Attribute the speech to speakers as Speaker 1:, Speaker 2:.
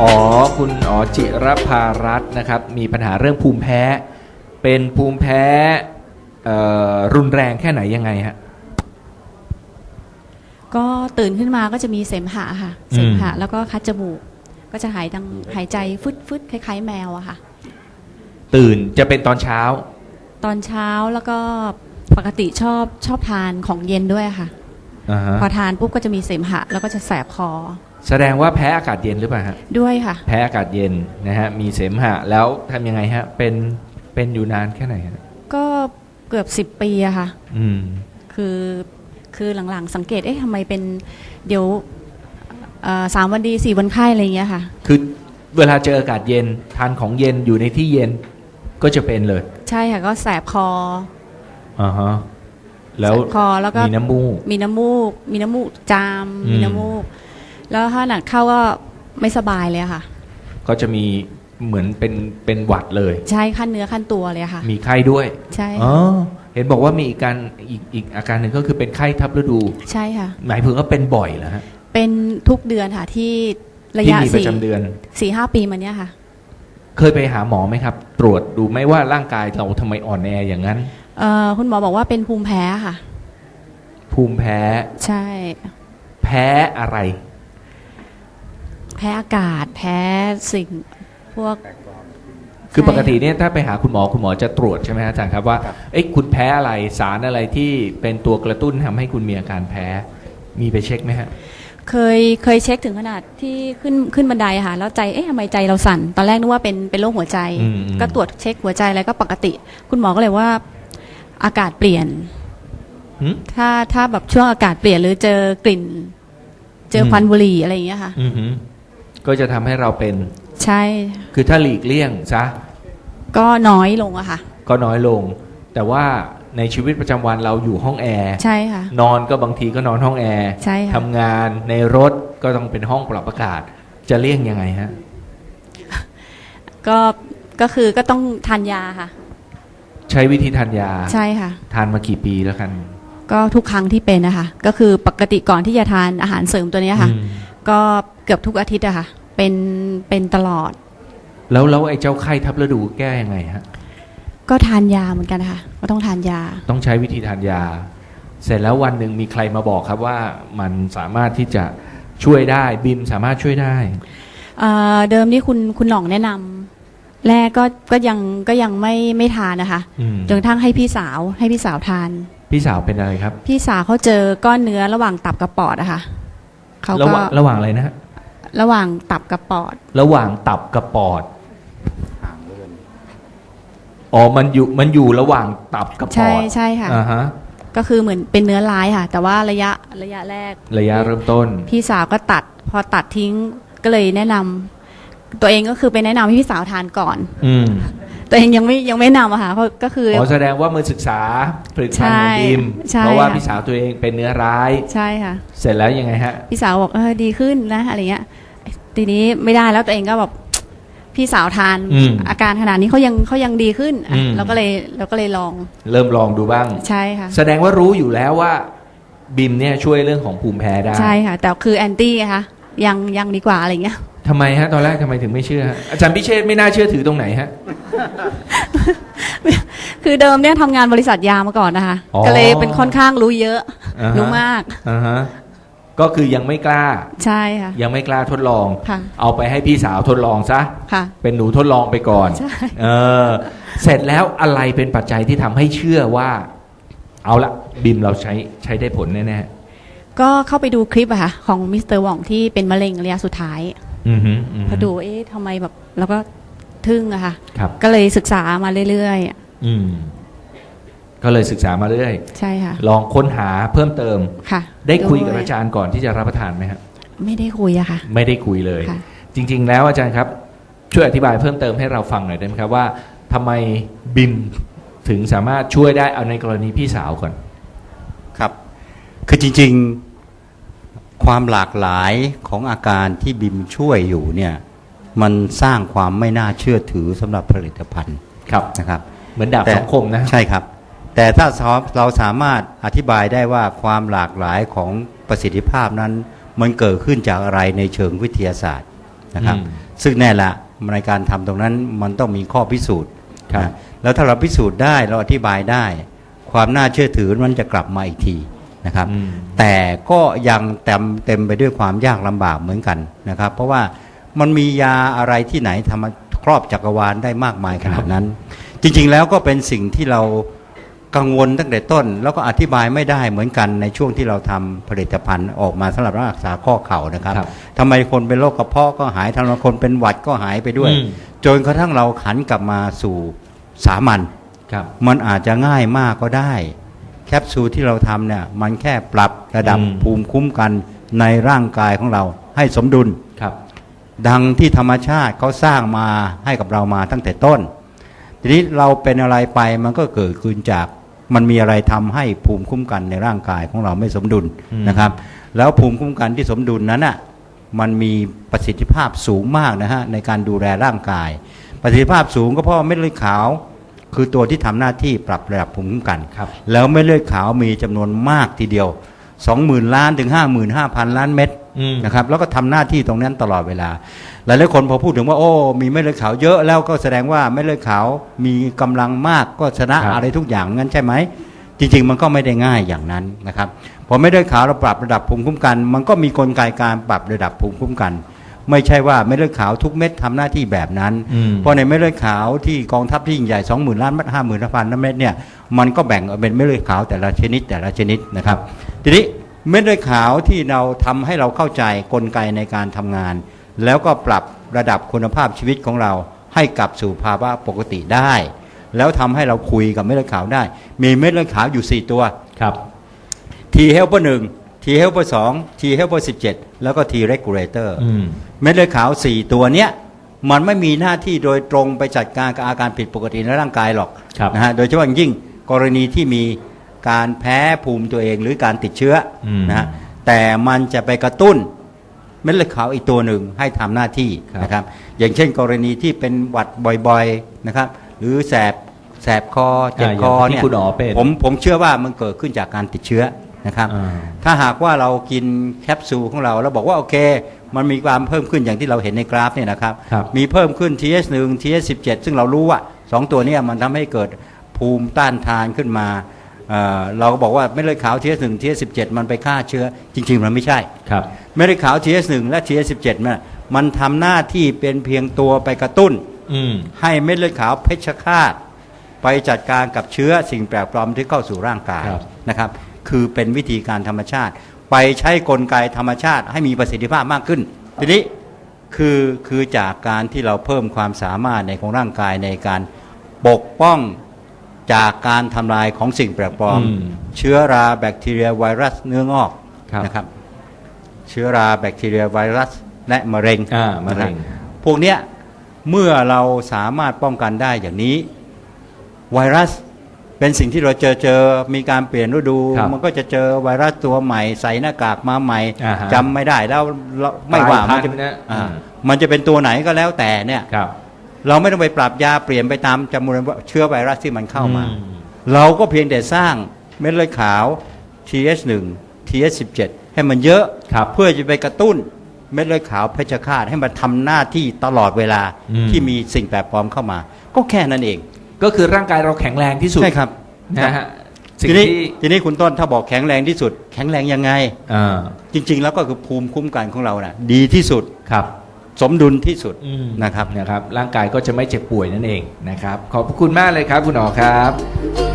Speaker 1: อ๋อคุณอ๋อจิรภารัตน์นะครับ มีปัญหาเรื่องภูมิแพ้ เป็นภูมิแพ้เอ่อรุนแรงแค่ไหนยังไงฮะ
Speaker 2: ก็ตื่นขึ้นมาก็จะมีเสมหะค่ะ
Speaker 1: อืม
Speaker 2: เสมหะแล้วก็คัดจมูก ก็จะหายดังหายใจฟึดฟึดคล้าย ๆ แมวอะค่ะ
Speaker 1: ตื่นจะเป็นตอนเช้า
Speaker 2: ตอนเช้าแล้วก็ปกติชอบชอบทานของเย็นด้วยค่ะ
Speaker 1: อ่าฮะ
Speaker 2: พอทานปุ๊บก็จะมีเสมหะ แล้วก็จะแสบคอ
Speaker 1: แสดงว่าแพ้อากาศเย็นหรือเปล่าฮะ
Speaker 2: ด้วยค่ะ
Speaker 1: แพ้อากาศเย็นนะฮะมีเสมหะแล้วทำยังไงฮะเป็นเป็นอยู่นานแค่ไหนฮะ
Speaker 2: ก็เกือบสิบปีอะค่ะ
Speaker 1: อืม
Speaker 2: คือคือหลังๆ สังเกตเอ๊ะทำไมเป็นเดี๋ยวเอ่อสามวันดีสี่วันไข้อะไรอย่างเงี้ยค่ะ
Speaker 1: คือเวลาเจออากาศเย็นทานของเย็นอยู่ในที่เย็นก็จะเป็นเลย
Speaker 2: ใช่ค่ะก็แสบคอ
Speaker 1: อ่าฮะแล้ว
Speaker 2: แสบคอแล้วก็
Speaker 1: มีน้ำมูก
Speaker 2: มีน้ำมูก มีน้ำมูกจาม
Speaker 1: อืม
Speaker 2: มีน้ำมูก แล้วถ้าหนักเข้าก็ไม่สบายเลยอะค่ะ
Speaker 1: ก็จะมีเหมือนเป็นเป็นหวัดเลย
Speaker 2: ใช่ขั้นเนื้อขั้นตัวเลยอะค่ะ
Speaker 1: มีไข้ด้วย
Speaker 2: ใช่
Speaker 1: อ๋อเห็นบอกว่ามีอีกการอีกอีกอาการหนึ่งก็คือเป็นไข้ทับฤดู
Speaker 2: ใช่ค่ะ
Speaker 1: หมายถึงว่าเป็นบ่อยเหรอฮะ
Speaker 2: เป็นทุกเดือนค่ะที่ระ
Speaker 1: ที่
Speaker 2: ยะ
Speaker 1: มีประ
Speaker 2: สี่
Speaker 1: จำเดือน
Speaker 2: สี่ห้าปีมาเนี้ยค่ะ
Speaker 1: เคยไปหาหมอไหมครับ ตรวจดูไหมว่าร่างกายเราทำไมอ่อนแออย่างนั้น
Speaker 2: เอ่อคุณหมอบอกว่าเป็นภูมิแพ้ค่ะ
Speaker 1: ภูมิแพ้
Speaker 2: ใช่
Speaker 1: แพ้อะไร
Speaker 2: แพ้อากาศ แพ้สิ่งพวก
Speaker 1: คือ
Speaker 2: ใช่
Speaker 1: ปกติเนี่ยถ้าไปหาคุณหมอคุณหมอจะตรวจใช่ไหมฮะอาจารย์ครับว่าเอ้ยคุณแพ้อะไรสารอะไรที่เป็นตัวกระตุ้นทำให้คุณมีอาการแพ้ มีไปเช็คไหมฮะ
Speaker 2: เคยเคยเช็คถึงขนาดที่ขึ้นขึ้นบันไดอะค่ะแล้วใจเอ๊ะทำไมใจเราสั่น ตอนแรกนึกว่าเป็นเป็นโรคหัวใจ
Speaker 1: อืมอืม
Speaker 2: ก็ตรวจเช็คหัวใจอะไรก็ปกติ คุณหมอก็เลยว่าอากาศเปลี่ยน
Speaker 1: หืม
Speaker 2: ถ้าถ้าแบบช่วงอากาศเปลี่ยนหรือเจอกลิ่น เจอ
Speaker 1: ม
Speaker 2: ควันบุหรี่อะไรอย่างเงี้ยค่ะ
Speaker 1: อือหือ ก็จะทำให้เราเป็น
Speaker 2: ใช่
Speaker 1: คือถ้าหลีกเลี่ยงซะ
Speaker 2: ก็น้อยลงอะค่ะ
Speaker 1: ก็น้อยลง แต่ว่าในชีวิตประจำวันเราอยู่ห้องแอร์
Speaker 2: ใช่ค่ะ
Speaker 1: นอนก็บางทีก็นอนห้องแอร์
Speaker 2: ใช่ค่ะ
Speaker 1: ทำงานในรถก็ต้องเป็นห้องปรับอากาศ จะเลี่ยงยังไงฮะ
Speaker 2: ก็ก็คือก็ต้องทานยาค่ะ
Speaker 1: ใช้วิธีทานยา
Speaker 2: ใช่ค่ะ
Speaker 1: ทานมากี่ปีแล้วกัน
Speaker 2: ก็ทุกครั้งที่เป็นนะคะ ก็คือปกติก่อนที่จะทานอาหารเสริมตัวเนี้ยค่ะ
Speaker 1: อืม
Speaker 2: ก็เกือบทุกอาทิตย์อะค่ะ เป็นเป็นตลอด
Speaker 1: แล้วแล้วไอ้เจ้าไข้ทับฤดูแก้ยังไงฮะ
Speaker 2: ก็ทานยาเหมือนกันนะคะก็ต้องทานยา
Speaker 1: ต้องใช้วิธีทานยา เสร็จแล้ววันหนึ่งมีใครมาบอกครับว่ามันสามารถที่จะช่วยได้บิมสามารถช่วยได้
Speaker 2: เอ่อเดิมนี่คุณคุณหน่องแนะนำแรกก็ก็ยังก็ยังไม่ไม่ทานนะคะ
Speaker 1: อืม
Speaker 2: จนกระทั่งให้พี่สาวให้พี่สาวทาน
Speaker 1: พี่สาวเป็นอะไรครับ
Speaker 2: พี่สาวเขาเจอก้อนเนื้อระหว่างตับกับปอดอะค่ะเขา
Speaker 1: ระห
Speaker 2: ก็
Speaker 1: ว่างระหว่างอะไรนะฮะ
Speaker 2: ระหว่างตับกับปอด
Speaker 1: ระหว่างตับกับปอดอ๋อมันอยู่มันอยู่ระหว่างตับกับป
Speaker 2: ใช่
Speaker 1: อด
Speaker 2: ใช่ค่ะ
Speaker 1: อ่าฮะ
Speaker 2: ก็คือเหมือนเป็นเนื้อร้ายค่ะ แต่ว่าระยะระยะแรก
Speaker 1: ระยะเริ่มต้น
Speaker 2: พี่สาวก็ตัด พอตัดทิ้งก็เลยแนะนำตัวเองก็คือไปแนะนำให้พี่สาวทานก่อน
Speaker 1: อืม
Speaker 2: ตัวเองยังไม่ยังไม่แนะนำอะค่ะเพราะก็คือ
Speaker 1: อ๋อแสดงว่ามือศึกษาผลิตภัณฑ์ของ
Speaker 2: ใช่
Speaker 1: บิม
Speaker 2: ใช่
Speaker 1: เพราะว่า
Speaker 2: ค่ะ
Speaker 1: พี่สาวตัวเองเป็นเนื้อร้าย
Speaker 2: ใช่ค่ะ
Speaker 1: เสร็จแล้วยังไงฮะ
Speaker 2: พี่สาวบอกเออดีขึ้นนะอะไรเงี้ยทีนี้ไม่ได้แล้วตัวเองก็แบบ พี่สาวทาน
Speaker 1: อืม
Speaker 2: อาการขนาดนี้เขายังเขายังดีขึ้นอะ
Speaker 1: อืม
Speaker 2: เราก็เลยเราก็เลยลอง
Speaker 1: เริ่มลองดูบ้าง
Speaker 2: ใช่ค่ะ
Speaker 1: แสดงว่ารู้อยู่แล้วว่าบิมเนี่ยช่วยเรื่องของภูมิแพ้ได้
Speaker 2: ใช่ค่ะ แต่คือแอนตี้ไงคะยังยังดีกว่าอะไรเงี้ย
Speaker 1: ทำไมฮะ ตอนแรกทำไมถึงไม่เชื่อฮะอาจารย์พิเชษไม่น่าเชื่อถือตรงไหนฮะ
Speaker 2: คือเดิมเนี่ยทำงานบริษัทยามาก่อนนะคะ
Speaker 1: อ๋อ
Speaker 2: ก็เลยเป็นค่อนข้างรู้เยอะ
Speaker 1: อ่าฮะ
Speaker 2: รู้มาก
Speaker 1: อ่าฮะก็คือยังไม่กล้า
Speaker 2: ใช่ค่ะ
Speaker 1: ยังไม่กล้าทดลอง
Speaker 2: ค่ะ
Speaker 1: เอาไปให้พี่สาวทดลองซะ
Speaker 2: ค่ะ
Speaker 1: เป็นหนูทดลองไปก่อน
Speaker 2: ใช่
Speaker 1: เออ เสร็จแล้วอะไรเป็นปัจจัยที่ทำให้เชื่อว่า เอาละบิมเราใช้ใช้ได้ผลแน่
Speaker 2: ก็เข้าไปดูคลิปอะค่ะ ของมิสเตอร์หว่องที่เป็นมะเร็งระยะสุดท้าย
Speaker 1: ๆ อือฮึอือฮึ
Speaker 2: พอดูเอ๊ะทำไมแบบแล้วก็ทึ่งอะค่ะ
Speaker 1: ครับ
Speaker 2: ก็เลยศึกษามาเรื่อย
Speaker 1: อืม ก็เลยศึกษามาเรื่อย
Speaker 2: ๆใช่ค่ะ
Speaker 1: ลองค้นหาเพิ่มเติม
Speaker 2: ค่ะ
Speaker 1: ได้คุยกับ
Speaker 2: ด้ว
Speaker 1: อาจารย์ก่อนที่จะรับประทานไหมครับ
Speaker 2: ไม่ได้คุยอะค่ะ
Speaker 1: ไม่ได้คุยเลย
Speaker 2: ค่ะ
Speaker 1: จริง ๆ แล้วอาจารย์ครับ ช่วยอธิบายเพิ่มเติมให้เราฟังหน่อยได้ไหมครับว่าทำไมบิมถึงสามารถช่วยได้เอาในกรณีพี่สาวก่อน
Speaker 3: ครับ คือจริงๆ ความหลากหลายของอาการที่บิมช่วยอยู่เนี่ยมันสร้างความไม่น่าเชื่อถือสำหรับผลิตภัณฑ์
Speaker 1: ครับ
Speaker 3: นะครับ
Speaker 1: เหมือนดาบ
Speaker 3: แต่
Speaker 1: สองคมนะ
Speaker 3: ใช่ครับ แต่ถ้าเราสามารถอธิบายได้ว่าความหลากหลายของประสิทธิภาพนั้น มันเกิดขึ้นจากอะไรในเชิงวิทยาศาสตร์นะครับ
Speaker 1: อืม
Speaker 3: ซึ่งแน่ละในการทำตรงนั้นมันต้องมีข้อพิสูจน์
Speaker 1: ครับ
Speaker 3: นะแล้วถ้าเราพิสูจน์ได้เราอธิบายได้ ความน่าเชื่อถือมันจะกลับมาอีกที นะครับ
Speaker 1: อืม
Speaker 3: แต่ก็ยังเต็มเต็มไปด้วยความยากลำบากเหมือนกันนะครับ เพราะว่ามันมียาอะไรที่ไหนทำมาครอบจักรวาลได้มากมายขนาดนั้น จริงๆแล้วก็เป็นสิ่งที่เรากังวลตั้งแต่ต้น แล้วก็อธิบายไม่ได้เหมือนกันในช่วงที่เราทำผลิตภัณฑ์ออกมาสำหรับรักษาข้อเข่านะครับ
Speaker 1: ครับ
Speaker 3: ทำไมคนเป็นโรคกระเพาะก็หายทำไมคนเป็นหวัดก็หายไปด้วย
Speaker 1: อืม
Speaker 3: จนกระทั่งเราขันกลับมาสู่สามัญ
Speaker 1: ครับ
Speaker 3: มันอาจจะง่ายมากก็ได้ แคปซูลที่เราทำเนี่ยมันแค่ปรับระดับ
Speaker 1: อืม
Speaker 3: ภูมิคุ้มกันในร่างกายของเราให้สมดุล
Speaker 1: ครับ
Speaker 3: ดังที่ธรรมชาติเขาสร้างมาให้กับเรามาตั้งแต่ต้น ทีนี้เราเป็นอะไรไปมันก็เกิดขึ้นจากมันมีอะไรทำให้ภูมิคุ้มกันในร่างกายของเราไม่สมดุล
Speaker 1: อืม
Speaker 3: นะครับ แล้วภูมิคุ้มกันที่สมดุลนั้นอะมันมีประสิทธิภาพสูงมากนะฮะในการดูแลร่างกาย ประสิทธิภาพสูงก็เพราะว่าเม็ดเลือดขาว คือตัวที่ทำหน้าที่ปรับระดับภูมิคุ้มกัน
Speaker 1: ครับ
Speaker 3: แล้วเม็ดเลือดขาวมีจำนวนมากทีเดียว 20,000 ล้านถึง 55,000 ล้านเม็ด
Speaker 1: อืม
Speaker 3: นะครับแล้วก็ทำหน้าที่ตรงนั้นตลอดเวลา หลายๆคนพอพูดถึงว่าโอ้มีเม็ดเลือดขาวเยอะแล้วก็แสดงว่าเม็ดเลือดขาวมีกำลังมากก็ชนะครับอะไรทุกอย่างงั้นใช่ไหมจริง ๆ มันก็ไม่ได้ง่ายอย่างนั้นนะครับพอเม็ดเลือดขาวเราปรับระดับภูมิคุ้มกัน มันก็มีกลไกการปรับระดับภูมิคุ้มกัน ไม่ใช่ว่าเม็ดเลือดขาวทุกเม็ดทำหน้าที่แบบนั้น
Speaker 1: อืม
Speaker 3: เพราะในเม็ดเลือดขาวที่กองทัพที่ยิ่งใหญ่20,000ล้านเม็ด50,000ล้านเม็ดเนี่ยมันก็แบ่งออกเป็นเม็ดเลือดขาวแต่ละชนิดแต่ละชนิดนะครับ ทีนี้เม็ดเลือดขาวที่เราทำให้เราเข้าใจกลไกในการทำงาน แล้วก็ปรับระดับคุณภาพชีวิตของเราให้กลับสู่ภาวะปกติได้ แล้วทำให้เราคุยกับเม็ดเลือดขาวได้ มีเม็ดเลือดขาวอยู่ 4 ตัว
Speaker 1: ครับ
Speaker 3: T helper 1 T helper 2 T helper 17 แล้วก็ T regulator
Speaker 1: อืม
Speaker 3: เม็ดเลือดขาว 4 ตัวเนี้ยมันไม่มีหน้าที่โดยตรงไปจัดการกับอาการผิดปกติในร่างกายหรอก
Speaker 1: ครับ
Speaker 3: นะฮะโดยเฉพาะอย่างยิ่งกรณีที่มีการแพ้ภูมิตัวเองหรือการติดเชื้ออ
Speaker 1: ม
Speaker 3: นะฮะแต่มันจะไปกระตุ้นเม็ดเลือดขาวอีกตัวหนึ่งให้ทำหน้าที่
Speaker 1: ครับ
Speaker 3: นะครับ อย่างเช่น กรณีที่เป็นหวัดบ่อยๆนะครับ หรือแสบแสบคอเจ็บคอ
Speaker 1: อย่างที่
Speaker 3: เนี่ย
Speaker 1: คุณอ๋อเป็น
Speaker 3: ผมผมเชื่อว่ามันเกิดขึ้นจากการติดเชื้อ นะครับ
Speaker 1: อ่า
Speaker 3: ถ้าหากว่าเรากินแคปซูลของเราแล้วบอกว่าโอเค มันมีความเพิ่มขึ้นอย่างที่เราเห็นในกราฟเนี่ยนะครับ
Speaker 1: ครับ
Speaker 3: มีเพิ่มขึ้น TH1 TH17 ซึ่งเรารู้ว่าสองตัวเนี้มันทำให้เกิดภูมิต้านทานขึ้นมาเอ่อเราก็บอกว่าเม็ดเลือดขาว TH1 TH17 มันไปฆ่าเชื้อ จริง ๆ มันไม่ใช่
Speaker 1: ครับ
Speaker 3: เม็ดเลือดขาว TH1 และ TH17 เนี่ยมันทำหน้าที่เป็นเพียงตัวไปกระตุ้น
Speaker 1: อืม
Speaker 3: ให้เม็ดเลือดขาวเพชฌฆาต ไปจัดการกับเชื้อสิ่งแปลกปลอมที่เข้าสู่ร่างกาย
Speaker 1: ครับ
Speaker 3: นะครับ คือเป็นวิธีการธรรมชาติ ไปใช้กลไกธรรมชาติ ให้มีประสิทธิภาพมากขึ้น ทีนี้คือคือจากการที่เราเพิ่มความสามารถในของร่างกายในการปกป้องจากการทำลายของสิ่งแปลกปลอม
Speaker 1: อืม
Speaker 3: เชื้อราแบคทีเรียไวรัสเนื้องอก
Speaker 1: ครับ
Speaker 3: นะครับ เชื้อราแบคทีเรียไวรัสและมะเร็ง
Speaker 1: อ่ามะเร็ง
Speaker 3: นคบพวกเนี้ยเมื่อเราสามารถป้องกันได้อย่างนี้ ไวรัส เป็นสิ่งที่เราเจอเจอมีการเปลี่ยนฤดู
Speaker 1: ครับ
Speaker 3: มันก็จะเจอไวรัสตัวใหม่ ใส่หน้ากากมาใหม่
Speaker 1: อ่าฮะ
Speaker 3: จำไม่ได้แล้วเราไม่ว่าก
Speaker 1: ลายพั
Speaker 3: มัน
Speaker 1: นธุ์
Speaker 3: จะ
Speaker 1: นะ
Speaker 3: อ่า
Speaker 1: อืม
Speaker 3: มันจะเป็นตัวไหนก็แล้วแต่เนี่ย
Speaker 1: ครับ
Speaker 3: เราไม่ต้องไปปรับยาเปลี่ยนไปตามจำนวนเชื้อไวรัสที่มันเข้ามา
Speaker 1: อืม
Speaker 3: เราก็เพียงแต่สร้างเม็ดเลือดขาว TH1 TH17 ให้มันเยอะ
Speaker 1: ครับ
Speaker 3: เพื่อจะไปกระตุ้นเม็ดเลือดขาวเพชฌฆาตให้มันทำหน้าที่ตลอดเวลา
Speaker 1: อืม
Speaker 3: ที่มีสิ่งแปลกปลอมเข้ามา ก็แค่นั้นเอง
Speaker 1: ก็คือร่างกายเราแข็งแรงที่สุด
Speaker 3: ใช่ครับ
Speaker 1: นะฮะสิ่ง
Speaker 3: ทีนี้
Speaker 1: ที่
Speaker 3: ทีนี้คุณต้นถ้าบอกแข็งแรงที่สุด แข็งแรงยังไง
Speaker 1: อ่า
Speaker 3: จริง ๆ แล้วก็คือภูมิคุ้มกันของเรานะ่ะ ดีที่สุด
Speaker 1: ครับ
Speaker 3: สมดุลที่สุด
Speaker 1: อืม
Speaker 3: นะครับ
Speaker 1: นะครับ ร่างกายก็จะไม่เจ็บป่วยนั่นเองนะครับ ขอบพระคุณมากเลยครับ คุณหมอครับ